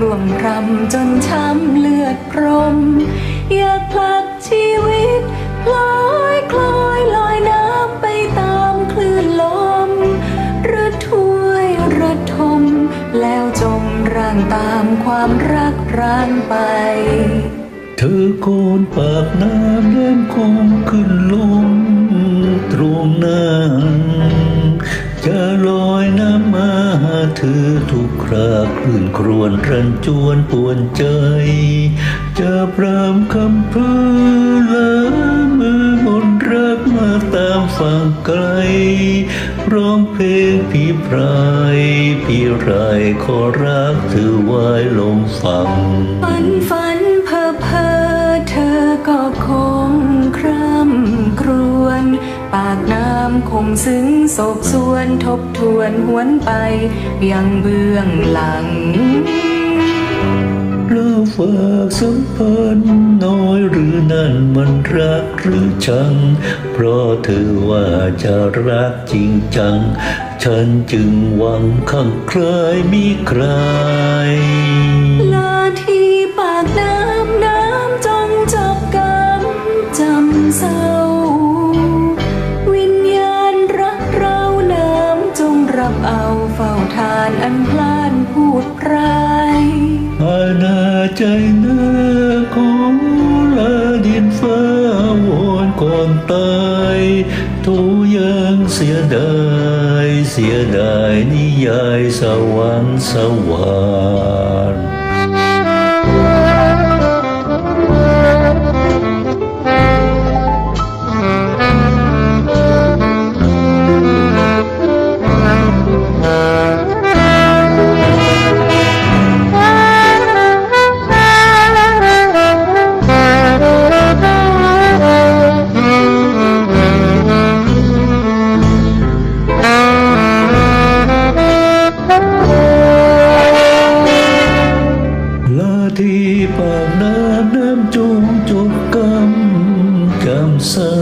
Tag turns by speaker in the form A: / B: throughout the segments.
A: ร่วมรำจนช้ำเลือดพรม อยากผลักชีวิตลอยคลอยลอยน้ำไปตามคลื่นลมระทวยระทม แล้วจมร่างตามความรักร้างไป
B: เธอโกนปากน้ำเล่มคงขึ้นลง หาเธอทุกคราคลื่นครวนรันจวนปวนใจ จะพรำคำเพื่อละมือบนรักมาตามฝั่งไกล ร้องเพลงพี่พรายพี่ไรขอรักเธอไว้ลงฟัง
A: ฝันฝันเพ้อเพ้อเธอก็คงคร่ำครวญ ปากน้ำคงซึ้งโศกสวนทบทวนหวนไป ยังเบื้องหลัง
B: แล้วฝากสัมพันธ์น้อยหรือนั่นมันรักหรือชัง เพราะเธอว่าจะรักจริงจัง ฉันจึงหวังข้างใครมีใครา
A: นอันพลานพูดไพร
B: อาณาใจเนื้อของลาดินฟ้าวอนก่อนตายทูยังเสียดาย เสียดายนิยายสวรรค์สวรรค์ ที่ปากน้ำน้ำจงจบกรรมจำเศร้า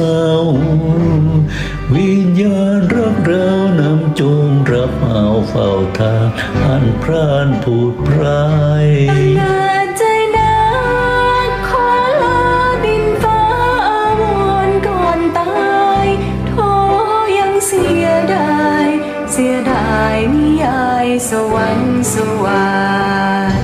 B: วิญญาณรักเรานำจงรับเอาเฝ้าทางอันพรานผูดพราย
A: นาใจนาขอลาดินฟ้าอวรณ์ก่อนตายโทยังเสียดายเสียดายนิยายสวรรค์สวรรค์